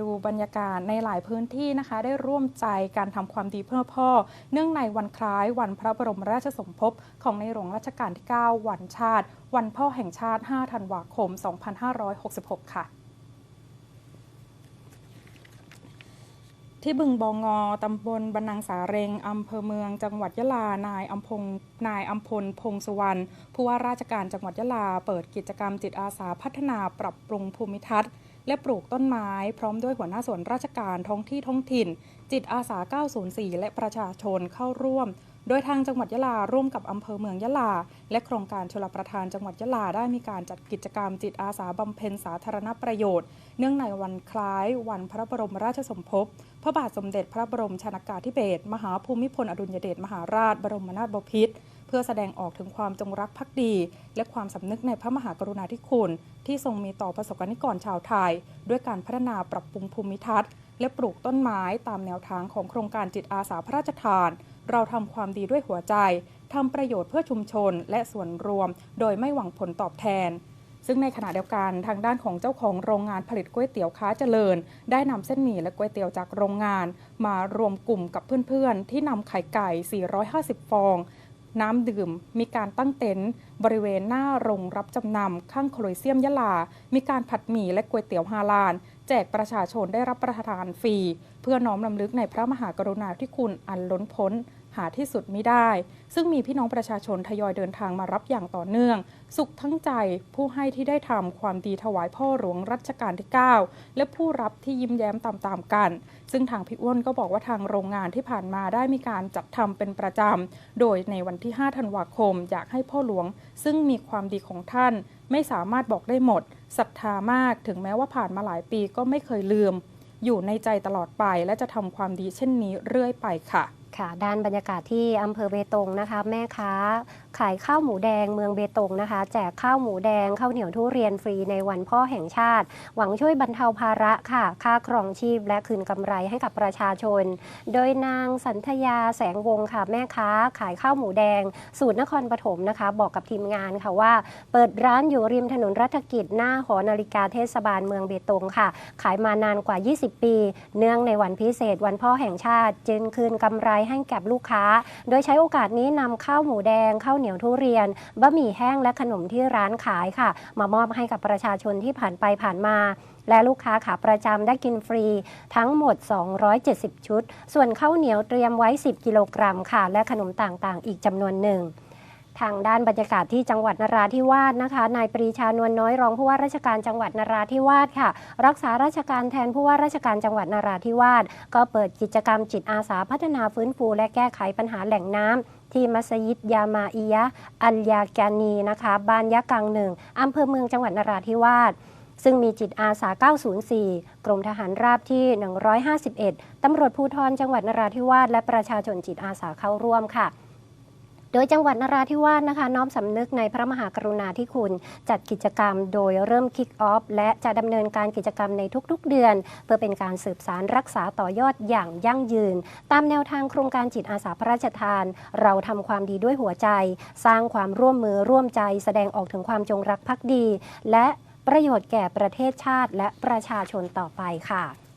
ดูบรรยากาศในหลายพื้นที่นะคะ ได้ร่วมใจการทำความดีเพื่อพ่อ เนื่องในวันคล้ายวันพระบรมราชสมภพของในหลวงรัชกาลที่ 9 วันชาติ วันพ่อแห่งชาติ 5 ธันวาคม 2566 ค่ะที่บึงบองงอ ตำบลบันนังสาเรงอำเภอเมือง จังหวัดยะลา นายอัมพง นายอัมพล พงสุวรรณ ผู้ว่าราชการจังหวัดยะลา เปิดกิจกรรมจิตอาสาพัฒนาปรับปรุงภูมิทัศน์ และปลูกต้นไม้พร้อมด้วยหัวหน้าส่วนราชการท้องที่ท้องถิ่น จิตอาสา 904 และประชาชนเข้าร่วม โดยทางจังหวัดยะลาร่วมกับอำเภอเมืองยะลา และโครงการชลประทานจังหวัดยะลาได้มีการจัดกิจกรรมจิตอาสาบำเพ็ญสาธารณประโยชน์ เนื่องในวันคล้ายวันพระบรมราชสมภพพระบาทสมเด็จพระบรมชนากาธิเบศรมหาภูมิพลอดุลยเดชมหาราช บรมนาถบพิตร เพื่อแสดงออกถึงความจงรักภักดี และความสำนึกในพระมหากรุณาธิคุณ ที่ทรงมีต่อประสบกรนิกรชาวไทย ด้วยการพัฒนาปรับปรุงภูมิทัศน์ และปลูกต้นไม้ตามแนวทางของโครงการจิตอาสาพระราชทาน เราทำความดีด้วยหัวใจทำประโยชน์เพื่อชุมชนและส่วนรวม โดยไม่หวังผลตอบแทนซึ่งในขณะเดียวกันทางด้านของเจ้าของโรงงานผลิตก๋วยเตี๋ยวค้าเจริญ ได้นำเส้นหมี่และก๋วยเตี๋ยวจากโรงงาน มารวมกลุ่มกับเพื่อนๆ ที่นำไข่ไก่ 450 ฟอง น้ำดื่ม มีการตั้งเต็นท์บริเวณหน้าโรงรับจำนำข้างโคลอเซียมยะลา มีการผัดหมี่และก๋วยเตี๋ยวฮาลาน แจกประชาชนได้รับประทานฟรี เพื่อน้อมลำลึกในพระมหากรุณาธิคุณอันล้นพ้น หาที่สุดไมิได้ ซึ่งมีพี่น้องประชาชนทยอยเดินทางมารับอย่างต่อเนื่อง สุขทั้งใจผู้ให้ที่ได้ทำความดีถวายพ่อหลวงรัชกาลที่ 9 และผู้รับที่ยิ้มแย้มตามๆกัน ซึ่งทางพี่อ้วนก็บอกว่าทางโรงงานที่ผ่านมาได้มีการจัดทำเป็นประจำ โดยในวันที่ 5 ธันวาคม อยากให้พ่อหลวง ซึ่งมีความดีของท่าน ไม่สามารถบอกได้หมดศรัทธามากถึงแม้ว่าผ่านมาหลายปีก็ไม่เคยลืม อยู่ในใจตลอดไปและจะทำความดีเช่นนี้เรื่อยไปค่ะ ค่ะด้านบรรยากาศที่อำเภอเบตงนะคะ แม่ค้า ขายข้าวหมูแดงเมืองเบตงนะคะ แจกข้าวหมูแดงข้าวเหนียวทุเรียนฟรีในวันพ่อแห่งชาติ หวังช่วยบรรเทาภาระค่ะ ค่าครองชีพและคืนกำไรให้กับประชาชน โดยนางสันธยาแสงวงศ์ค่ะแม่ค้า ขายข้าวหมูแดง สูตรนครปฐมนะคะ บอกกับทีมงานค่ะว่า เปิดร้านอยู่ริมถนนรัฐกิจหน้าหอนาฬิกาเทศบาลเมืองเบตงค่ะ ขายมานานกว่า 20 ปี เนื่องในวันพิเศษวันพ่อแห่งชาติ จึงคืนกำไรให้แก่ลูกค้า โดยใช้โอกาสนี้นำข้าวหมูแดงข้าวเหนียวเหนียวทุเรียนบะหมี่แห้งและขนมที่ร้านขายค่ะ มามอบให้กับประชาชนที่ผ่านไปผ่านมา และลูกค้าขาประจำได้กินฟรี ทั้งหมด 270 ชุด ส่วนข้าวเหนียวเตรียมไว้ 10 กิโลกรัมค่ะ และขนมต่างๆ อีกจำนวนหนึ่ง ทางด้านบรรยากาศที่จังหวัดนราธิวาสนะคะ นายปรีชานวลน้อยรองผู้ว่าราชการจังหวัดนราธิวาสค่ะ รักษาราชการแทนผู้ว่าราชการจังหวัดนราธิวาสก็เปิดกิจกรรมจิตอาสาพัฒนาฟื้นฟูและแก้ไขปัญหาแหล่งน้ำที่มัสยิดยามาอียะ อัลยาแกานีนะคะ บ้านยะกังหนึ่งอำเภอเมืองจังหวัดนราธิวาสซึ่งมีจิตอาสา 904 กรมทหารราบที่ 151 ตำรวจภูธรจังหวัดนราธิวาสและประชาชนจิตอาสาเข้าร่วมค่ะ โดยจังหวัดนราธิวาสนะคะ น้อมสำนึกในพระมหากรุณาธิคุณ จัดกิจกรรมโดยเริ่มคิกออฟและจะดำเนินการกิจกรรมในทุกๆ เดือน เพื่อเป็นการสืบสารรักษาต่อยอดอย่างยั่งยืน ตามแนวทางโครงการจิตอาสาพระราชทาน เราทำความดีด้วยหัวใจ สร้างความร่วมมือร่วมใจ แสดงออกถึงความจงรักภักดี และประโยชน์แก่ประเทศชาติและประชาชนต่อไปค่ะ